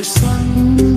the sun.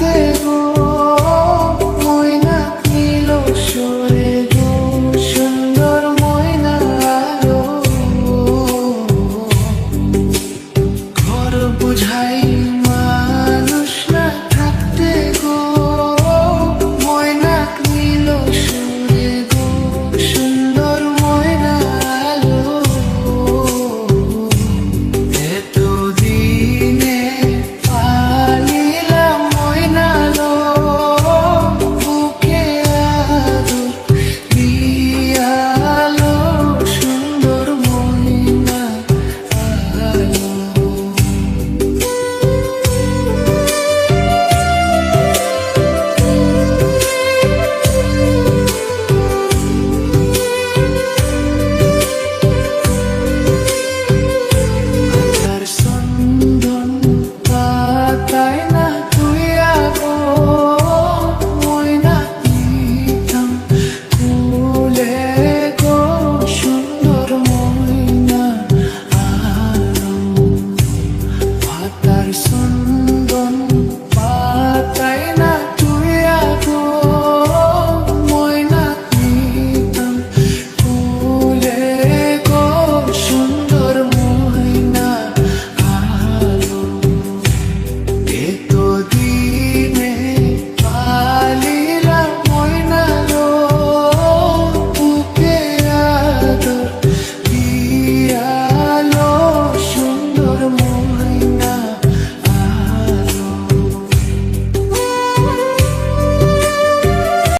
রাতে গো ময়না নীল সুরে গো সুন্দর ময়না আলো। ঘর বুঝাই Horizon